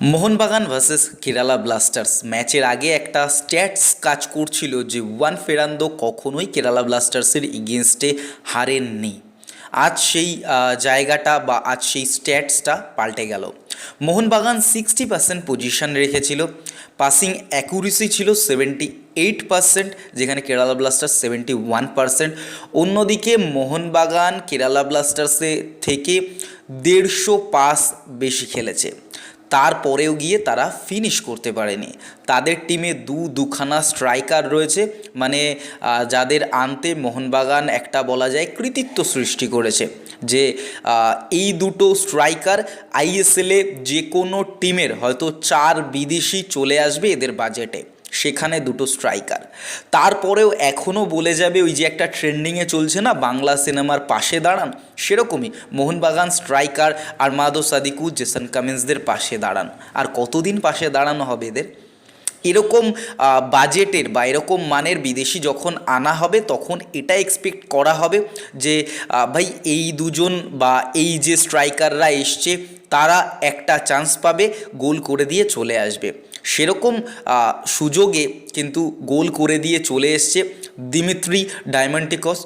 Mohun Bagan versus Kerala Blasters. ম্যাচের আগে একটা স্ট্যাটস কাজ করছিল যে ওয়ান ফেরান্দো কখনোই কেরালা ব্লাস্টার্সের এগেনস্টে হারেননি। আজ সেই জায়গাটা বা আজ সেই স্ট্যাটসটা পাল্টে গেল। মোহনবাগান সিক্সটি পার্সেন্ট পজিশন রেখেছিল। পাসিং অ্যাকুরেসি ছিল সেভেন্টি এইট পার্সেন্ট, যেখানে Kerala blasters seventy one percent. অন্যদিকে মোহনবাগান কেরালা ব্লাস্টার্সে থেকে দেড়শো পাস বেশি খেলেছে। তারপরেও গিয়ে তারা ফিনিশ করতে পারেনি। তাদের টিমে দু, দুখানা স্ট্রাইকার রয়েছে মানে যাদের আনতে মোহনবাগান একটা বলা যায় কৃতিত্ব সৃষ্টি করেছে। যে এই দুটো স্ট্রাইকার আইএসএলে যে কোনো টিমের হয়তো চার বিদেশি চলে আসবে এদের বাজেটে সেখানে দুটো স্ট্রাইকার। তারপরেও এখনও বলে যাবে ওই যে একটা ট্রেন্ডিংয়ে চলছে না, বাংলা সিনেমার পাশে দাঁড়ান? সেরকমই মোহনবাগান স্ট্রাইকার আর মাদো সাদিকু, জেসন কামিন্সদের পাশে দাঁড়ান। আর কতদিন পাশে দাঁড়ানো হবে এদের? এরকম বাজেটের বা এরকম মানের বিদেশি যখন আনা হবে, তখন এটা এক্সপেক্ট করা হবে যে ভাই এই দুজন বা এই যে স্ট্রাইকাররা এসছে, তারা একটা চান্স পাবে, গোল করে দিয়ে চলে আসবে। সেরকম সুযোগে কিন্তু গোল করে দিয়ে চলে এসছে দিমিত্রি ডায়মন্টিকস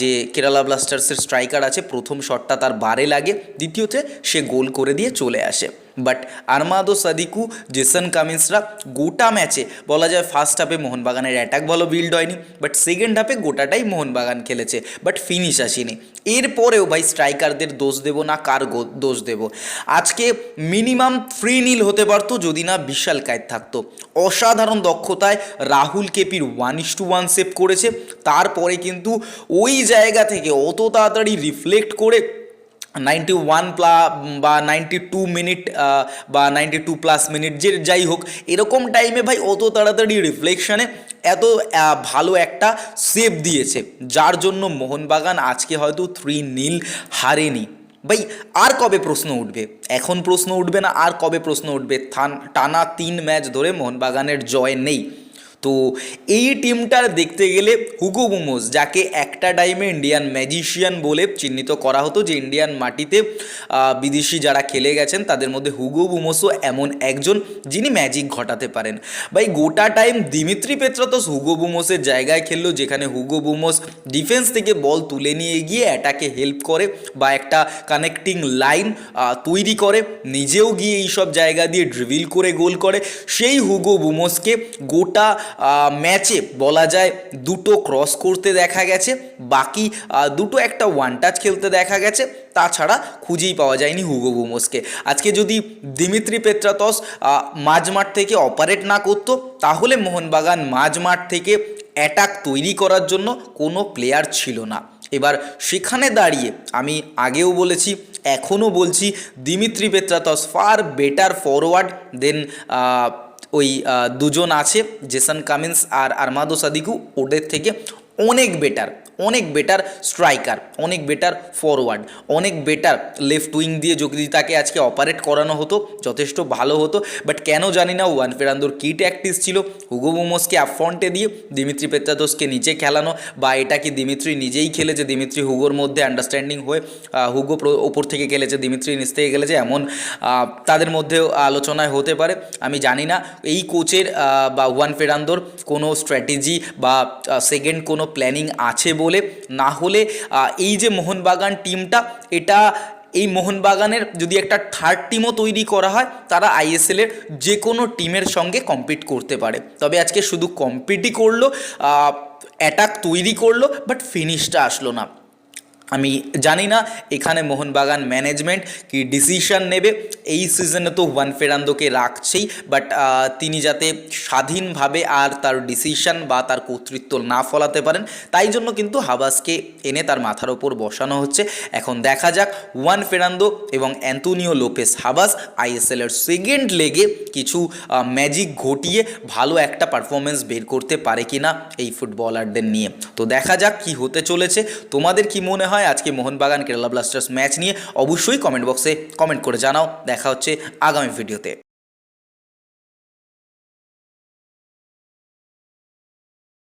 যে কেরালা ব্লাস্টার্সের স্ট্রাইকার আছে, প্রথম শটটা তার বারে লাগে, দ্বিতীয়তে সে গোল করে দিয়ে চলে আসে। বাট আরমাদো সাদিকু জেসন কামিন্সরা গোটা ম্যাচে বলা যায় ফার্স্ট হাফে মোহনবাগানের অ্যাটাক ভালো বিল্ড হয়নি বাট সেকেন্ড হাফে গোটাটাই মোহনবাগান খেলেছে বাট ফিনিশ আসেনি। এরপরেও ভাই স্ট্রাইকারদের দোষ দেব না, কার দোষ দেব? আজকে মিনিমাম থ্রি নীল হতে পারতো যদি না বিশাল কায়েত থাকতো। অসাধারণ দক্ষতায় Rahul কেপির one is to one save করেছে, তারপরে কিন্তু ওই জায়গা থেকে অত তাড়াতাড়ি রিফ্লেক্ট করে নাইনটি ওয়ান প্লা বা নাইনটি টু মিনিট বা নাইনটি টু প্লাস মিনিট যে যাই হোক, এরকম টাইমে ভাই অত তাড়াতাড়ি রিফ্লেকশনে এত ভালো একটা সেভ দিয়েছে। যার জন্য মোহনবাগান আজকে হয়তো থ্রি নীল হারেনি। ভাই, আর কবে প্রশ্ন উঠবে? এখন প্রশ্ন উঠবে না, আর কবে প্রশ্ন উঠবে? থান- টানা তিন ম্যাচ ধরে মোহনবাগানের জয় নেই। তো এই টিমটার দেখতে গেলে হুগো বুমোস, যাকে একটা টাইমে ইন্ডিয়ান ম্যাজিশিয়ান বলে চিহ্নিত করা হতো, যে ইন্ডিয়ান মাটিতে বিদেশি যারা খেলে গেছেন, তাদের মধ্যে হুগো বুমোসও এমন একজন যিনি ম্যাজিক ঘটাতে পারেন। ভাই, গোটা টাইম দিমিত্রি পেত্রাতস হুগো বুমোসের জায়গায় খেললো, যেখানে হুগো বুমোস ডিফেন্স থেকে বল তুলে নিয়ে গিয়ে অ্যাটাকে হেল্প করে বা একটা কানেক্টিং লাইন তৈরি করে, নিজেও গিয়ে এইসব জায়গা দিয়ে ড্রিভিল করে গোল করে। সেই হুগো বুমোসকে গোটা ম্যাচে বলা যায় দুটো ক্রস করতে দেখা গেছে, বাকি দুটো একটা ওয়ান টাচ খেলতে দেখা গেছে, তাছাড়া খুঁজেই পাওয়া যায়নি হুগো বুমোসকে। আজকে যদি দিমিত্রি পেত্রাতস মাঝমাঠ থেকে অপারেট না করতো, তাহলে মোহনবাগান মাঝমাঠ থেকে অ্যাটাক তৈরি করার জন্য কোনো প্লেয়ার ছিল না। এবার সেখানে দাঁড়িয়ে আমি আগেও বলেছি, এখনও বলছি, Dimitri Petratos far better forward than ওই দুজন আছে জেসন কামিন্স আর আরমাদো সাদিকু ওদের থেকে অনেক বেটার অনেক বেটার স্ট্রাইকার অনেক বেটার ফরওয়ার্ড অনেক বেটার লেফট উইং দিয়ে যদি তাকে আজকে অপারেট করানো হতো, যথেষ্ট ভালো হতো। বাট কেন জানি না, ওয়ান ফেরান্দোর কি ট্যাকটিস ছিল। হুগো মোমোসকে আপফ্রন্টে দিয়ে দিমিত্রি পেত্রাদোসকে নিচে খেলানো বা এটা কি দিমিত্রি নিজেই খেলেছে দিমিত্রি হুগোর মধ্যে আন্ডারস্ট্যান্ডিং হয়ে হুগো প্র- ওপর থেকে খেলেছে দিমিত্রি নিচ থেকে খেলেছে এমন তাদের মধ্যেও আলোচনায় হতে পারে। আমি জানি না, এই কোচের বা ওয়ান ফেরান্দোর কোনো স্ট্র্যাটেজি বা সেকেন্ড কোনো প্ল্যানিং আছে বলে, না হলে এই যে মোহনবাগান টিমটা এটা, এই মোহনবাগানের যদি একটা থার্ড টিমও তৈরি করা হয়, তারা আইএসএলের যে কোনো টিমের সঙ্গে কম্পিট করতে পারে। তবে আজকে শুধু কম্পিটই করল অ্যাটাক তৈরি করল বাট ফিনিশটা আসলো না। আমি জানি না, এখানে মোহনবাগান ম্যানেজমেন্ট কি ডিসিশন নেবে? এই সিজনে তো ওয়ান ফেরান্দোকে রাখছেই বাট তিনি যাতে স্বাধীনভাবে আর তার ডিসিশন বা তার কর্তৃত্ব না ফলাতে পারেন, তাই জন্য কিন্তু হাবাসকে এনে তার মাথার ওপর বসানো হচ্ছে। এখন দেখা যাক ওয়ান ফেরান্দো এবং অ্যান্টোনিও লোপেস হাবাস আইএসএলের সেকেন্ড লেগে কিছু ম্যাজিক ঘটিয়ে ভালো একটা পারফরমেন্স বের করতে পারে কি না এই ফুটবলারদের নিয়ে। তো দেখা যাক কি হতে চলেছে। তোমাদের কি মনে হয়। আজকে মোহনবাগান কেরালা ব্লাস্টার্স ম্যাচ নিয়ে অবশ্যই কমেন্ট বক্সে কমেন্ট করে জানাও। দেখা হচ্ছে আগামী ভিডিওতে